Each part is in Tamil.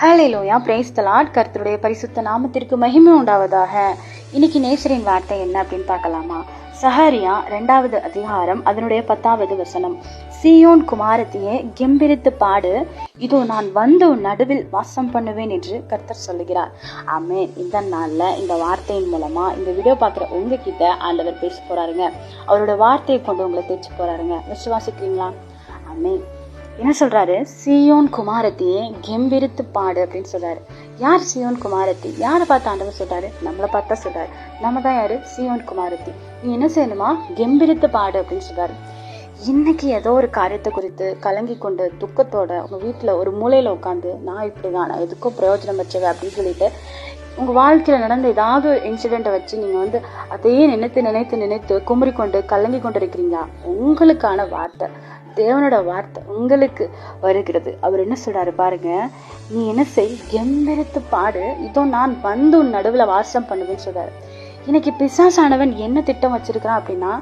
Hello Loya brace the lord. கர்த்தருடைய பரிசுத்த நாமத்திற்கு மகிமை உண்டாவதாக. இன்னைக்கு நேசரின் வார்த்தை என்ன அப்படின்னு பார்க்கலாமா? சஹரியா ரெண்டாவது அதிகாரம் அதனுடைய பத்தாவது வசனம். சியோன் குமாரத்தையே கெம்பிரித்து பாடு. இதோ நான் வந்து உன் நடுவில் வாசம் பண்ணுவேன் என்று கர்த்தர் சொல்லுகிறார். ஆமே இந்த நாளில் இந்த வார்த்தையின் மூலமாக இந்த வீடியோ பார்க்குற உங்ககிட்ட ஆண்டவர் பேச போகிறாருங்க அவரோட வார்த்தையை கொண்டு உங்களை தேய்ச்சி போகிறாருங்க விசுவாசிக்கிறீங்களா? ஆமே என்ன சொல்கிறாரு சியோன் குமாரத்தியே கெம்பிரித்து பாடு அப்படின்னு சொல்கிறாரு யார் சியோன் குமாரத்தி? யாரை பார்த்து ஆண்டவர் சொல்கிறாரு நம்மளை பார்த்தா சொல்கிறார் நம்ம தான் யார்? சியோன் குமாரத்தி. நீ என்ன செய்யணுமா? கெம்பிரித்து பாடு அப்படின்னு சொல்றாரு. இன்னைக்கு ஏதோ ஒரு காரியத்தை குறித்து கலங்கி கொண்டு துக்கத்தோட உங்கள் வீட்டில் ஒரு மூலையில் உட்காந்து நான் இப்படிதான் நான் எதுக்கும் பிரயோஜனம் வச்சவ அப்படின்னு சொல்லிட்டு உங்கள் வாழ்க்கையில் நடந்த ஏதாவது ஒரு இன்சிடெண்ட்டை வச்சு நீங்கள் வந்து அதையே நினைத்து நினைத்து நினைத்து குமரி கொண்டு கலங்கி கொண்டு இருக்கிறீங்களா உங்களுக்கான வார்த்தை தேவனோட வார்த்தை உங்களுக்கு வருகிறது. அவர் என்ன சொல்றாரு பாருங்க நீ என்ன செய் கெம்பெருத்து பாடு. இதோ நான் வந்து உன் நடுவில் வாசம் பண்ணுவேன்னு சொல்றாரு. இன்னைக்கு பிசாசானவன் என்ன திட்டம் வச்சிருக்கிறான் அப்படின்னா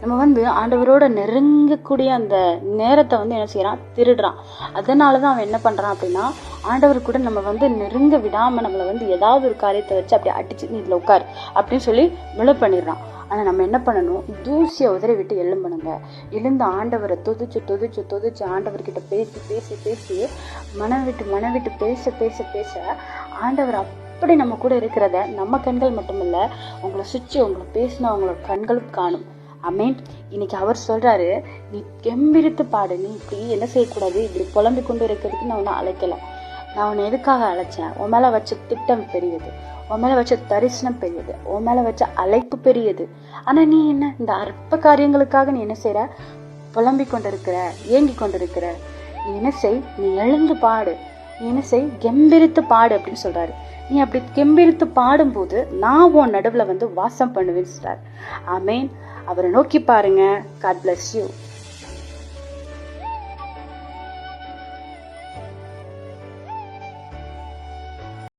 நம்ம வந்து ஆண்டவரோட நெருங்கக்கூடிய அந்த நேரத்தை வந்து என்ன செய்யறான்? திருடுறான். அதனால தான் அவன் என்ன பண்றான் அப்படின்னா ஆண்டவர் கூட நம்ம வந்து நெருங்க விடாம நம்மளை வந்து ஏதாவது ஒரு காரியத்தை வச்சு அப்படியே அடிச்சு நீ இதில் உட்கார் அப்படின்னு சொல்லி விழ பண்ணிடுறான். ஆனால் நம்ம என்ன பண்ணணும்? தூசியை உதறி விட்டு எழும்பணுங்க. எழுந்து ஆண்டவரை தொதிச்சு தொதிச்சு தொதிச்சு ஆண்டவர்கிட்ட பேசி பேசி பேசி மனம் விட்டு மனம் விட்டு பேச பேச பேச ஆண்டவர் அப்படி நம்ம கூட இருக்கிறத நம்ம கண்கள் மட்டுமில்லை உங்களை சுற்றி உங்களை பேசின உங்களோட கண்களும் காணும். அமேன் இன்னைக்கு அவர் சொல்றாரு நீ கெம்பிரித்து பாடு. நீ இப்படி என்ன செய்யக்கூடாது? இப்படி புலம்பிக் கொண்டு இருக்கிறதுக்கு நான் உன்னை அழைக்கல. நான் உன்னை எதுக்காக அழைச்சேன்? உன் மேல வச்ச திட்டம் பெரியது. உன் மேல வச்ச தரிசனம் பெரியது. உன் மேல வச்ச அழைப்பு பெரியது. ஆனா நீ என்ன? இந்த அற்ப காரியங்களுக்காக நீ என்ன செய்யற புலம்பிக் கொண்டிருக்கிற ஏங்கி கொண்டிருக்கிற. நீ என்ன செய்? நீ எழுந்து பாடு. என்ன செய்? கெம்பிரித்து பாடு அப்படின்னு சொல்கிறாரு நீ அப்படி கெம்பிரித்து பாடும்போது நான் உன் நடுவில் வந்து வாசம் பண்ணுவேன்னு சொல்றாரு. ஆமேன் அவரை நோக்கி பாருங்க. God bless you